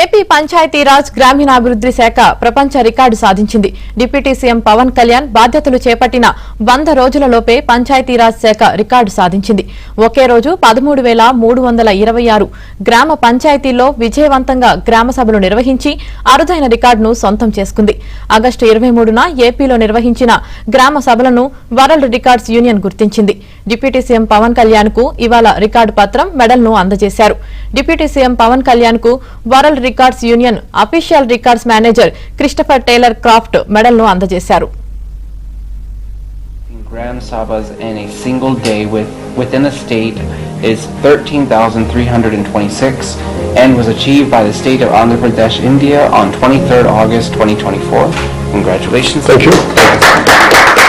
AP Panchayati Raj గ్రామీణాభివృద్ది శాఖ ప్రపంచ రికార్డు సాధించింది. డిప్యూటీ సీఎం పవన్ కళ్యాణ్ బాధ్యతలు చేపట్టిన వంద రోజులలోపే పంచాయతీరాజ్ శాఖ రికార్డు సాధించింది. ఒకే రోజు పదమూడు వేల మూడు వందల ఇరవై ఆరు గ్రామ పంచాయతీల్లో విజయవంతంగా గ్రామ సభలు నిర్వహించి అరుదైన రికార్డును సొంతం చేసుకుంది. ఆగస్టు ఇరవై మూడున ఏపీలో నిర్వహించిన గ్రామ సభలను వరల్డ్ రికార్డ్స్ యూనియన్ గుర్తించింది. డిప్యూటీ సీఎం పవన్ కళ్యాణ్కు ఇవాళ రికార్డు పత్రం మెడల్ను అందజేశారు. డిప్యూటీ సీఎం పవన్ కళ్యాణ్కు world records union official records manager Christopher Taylor Croft మెడల్ను అందజేశారు Gram Sabas in a single day with, within a state is 13,326 and was achieved by the state of Andhra Pradesh, India on 23rd August 2024. Congratulations. Thank you.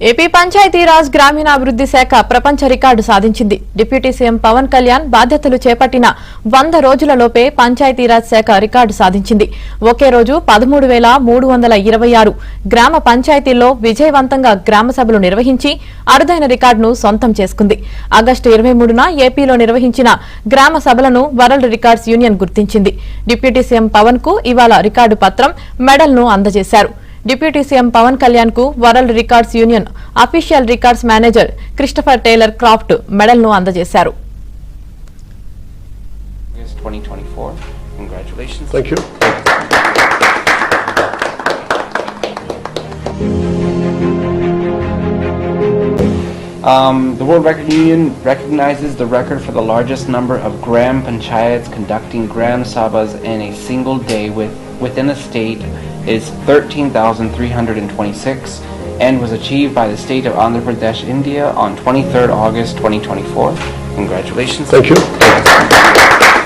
AP Panchayati Raj గ్రామీణాభివృద్ది శాఖ ప్రపంచ record సాధించింది. Deputy CM Pawan Kalyan బాధ్యతలు చేపట్టిన వంద రోజులలోపే పంచాయతీరాజ్ శాఖ record సాధించింది. ఒకే రోజు పదమూడు వేల మూడు వందల ఇరవై ఆరు గ్రామ పంచాయతీల్లో విజయవంతంగా గ్రామ సభలు నిర్వహించి అరుదైన రికార్డును సొంతం చేసుకుంది. ఆగస్టు ఇరవై మూడున ఏపీలో నిర్వహించిన గ్రామ సభలను వరల్డ్ రికార్డ్స్ యూనియన్ గుర్తించింది. డిప్యూటీ సీఎం పవన్కు ఇవాళ రికార్డు పత్రం మెడల్ను అందజేశారు. డిప్యూటీ సీఎం పవన్ కళ్యాణ్ కు world records union official records manager Christopher Taylor craft మెడల్ను అందజేశారు August 2024. Congratulations. Thank you. Um, the World Record Union recognizes the record for the largest number of Gram Panchayats conducting Gram Sabas in a single day with, within a state is 13,326 and was achieved by the state of Andhra Pradesh, India on 23rd August 2024. Congratulations. Thank you.